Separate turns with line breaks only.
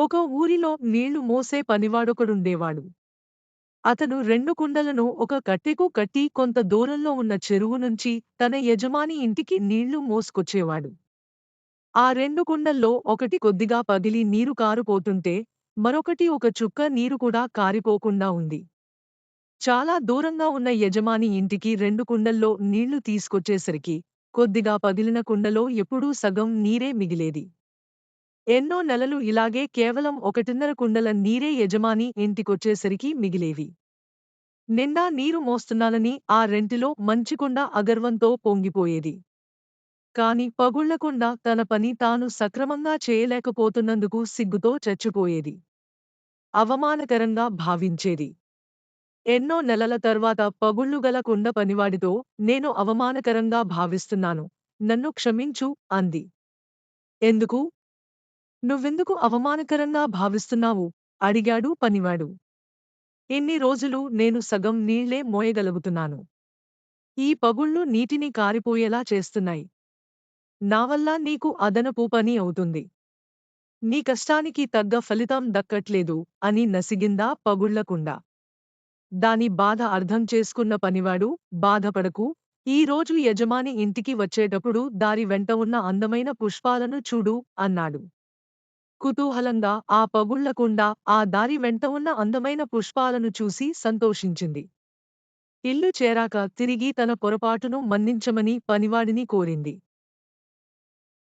ఒక ఊరిలో నీళ్ళు మోసే పనివాడొకడుండేవాడు. అతను రెండు కుండలను ఒక కట్టెకు కట్టి కొంత దూరంలో ఉన్న చెరువు నుంచి తన యజమాని ఇంటికి నీళ్ళు మోసుకొచ్చేవాడు. ఆ రెండు కుండల్లో ఒకటి కొద్దిగా పగిలి నీరు కారుపోతుంటే మరొకటి ఒక చుక్క నీరు కూడా కారిపోకుండా ఉంది. చాలా దూరంగా ఉన్న యజమాని ఇంటికి రెండు కుండల్లో నీళ్ళు తీసుకొచ్చేసరికి కొద్దిగా పగిలిన కుండలో ఎప్పుడూ సగం నీరే మిగిలేది. ఎన్నో నెలలు ఇలాగే కేవలం ఒకటిన్నర కుండల నీరే యజమాని ఇంటికొచ్చేసరికి మిగిలేవి. నిండా నీరు మోస్తున్నానని ఆ రెంటిలో మంచికొండ అగర్వంతో పొంగిపోయేది. కాని పగుళ్ళకొండ తన పని తాను సక్రమంగా చేయలేకపోతున్నందుకు సిగ్గుతో చచ్చిపోయేది. అవమానకరంగా భావించేది. ఎన్నో నెలల తర్వాత పగుళ్ళుగల కుండ పనివాడితో నేను అవమానకరంగా భావిస్తున్నాను. నన్ను క్షమించు అంది. ఎందుకు? నువ్వెందుకు అవమానకరంగా భావిస్తున్నావు? అడిగాడు పనివాడు. ఎన్ని రోజులు నేను సగం నీళ్ళే మోయగలుగుతున్నాను. ఈ పగుళ్ళు నీటిని కారిపోయేలా చేస్తున్నాయి. నావల్ల నీకు అదనపు పని అవుతుంది. నీ కష్టానికి తగ్గ ఫలితం దక్కట్లేదు అని నసిగిందా పగుళ్ళకుండా. దాని బాధ అర్థం చేసుకున్న పనివాడు బాధపడకు. ఈ రోజు యజమాని ఇంటికి వచ్చేటప్పుడు దారి వెంట ఉన్న అందమైన పుష్పాలను చూడు అన్నాడు. కుతూహలంగా ఆ పగుళ్ళకుండా ఆ దారి వెంట ఉన్న అందమైన పుష్పాలను చూసి సంతోషించింది. ఇల్లు చేరాక తిరిగి తన పొరపాటును మన్నించమని పనివాడిని కోరింది.